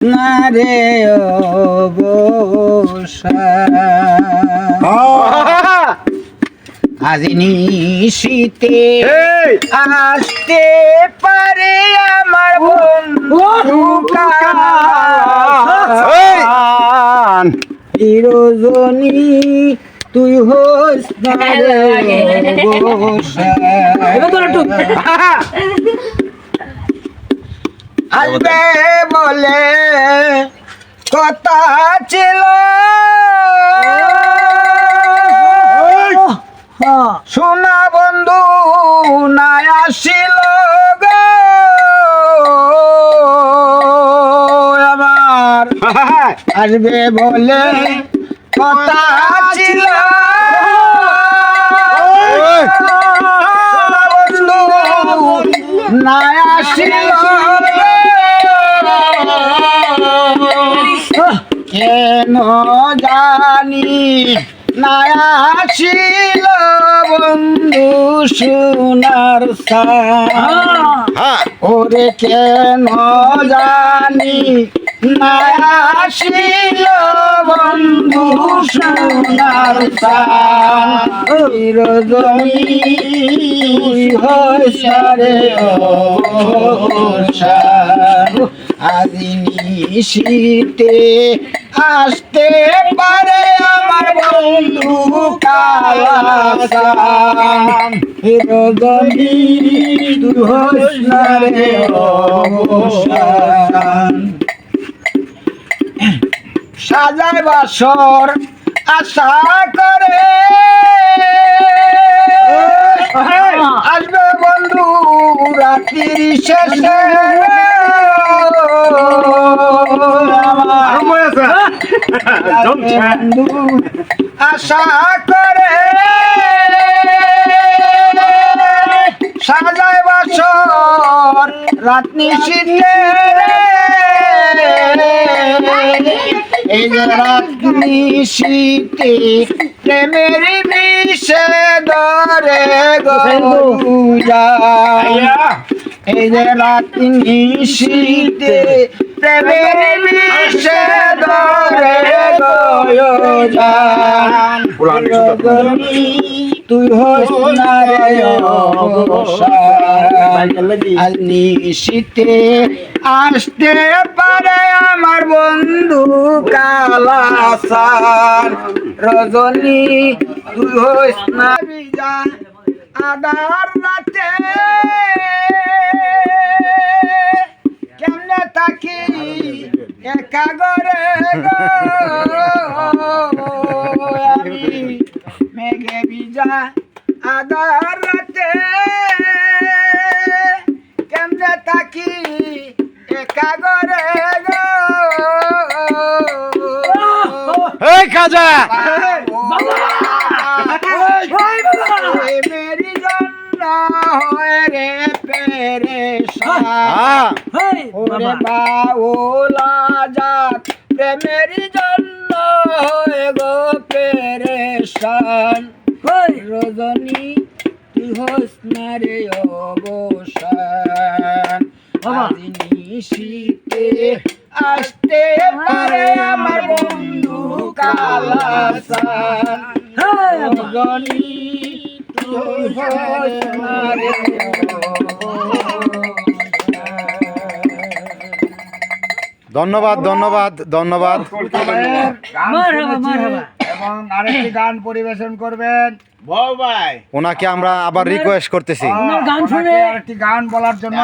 না রে আজ নিশীতে আসতে পারে আমার বন্ধু। চিরজনী তুই হোস না রে আসবে বলে কথা ছিল। সোনা বন্ধু নাই আসিল আমার আসবে বলে কথা ছিল। বন্ধু নাই আসিল কেন জানি? আসিল বন্ধু সোনার হ্যাঁ। ওরে কেন জানি? না আসিল বন্ধু সোনার রজনী হসারে আদিনী শীতে আসতে পারে আমার বন্ধু রজনী অবসান। সাজায় বাসর আশা করে। আসবে বন্ধু রাত্রির শেষে। আশা করে সাজায় বাসর রাত নিশীতে। এই যে রাত নিশীতে প্রেমের বিষে ধরে গৌজা এই যে রাত নিশীতে প্রেমের তুই হোস না রে অবসান আল আসতে পারে আমার বন্ধু কালাসান রজনী, তুই হোস না আদার রাতে একা গরে গো আমি মেঘে বিজা আদার রাতে। কেমনে থাকি একা গরে এই খাজা! মেরি জন্য হয় রে। হ্যাঁ ওরে বাউলা যাক প্রেমের জন্য হয়ে। গো পেরেশান রজনী তুই হোস না রে অবসান। শীতে আসতে পারে আমার বন্ধু কালাসান রজনী তুই হোস না রে। ধন্যবাদ ধন্যবাদ ধন্যবাদ। এবং আরেকটি গান পরিবেশন করবেন। ওনাকে আমরা আবার রিকোয়েস্ট করতেছি। গান আরেকটি গান বলার জন্য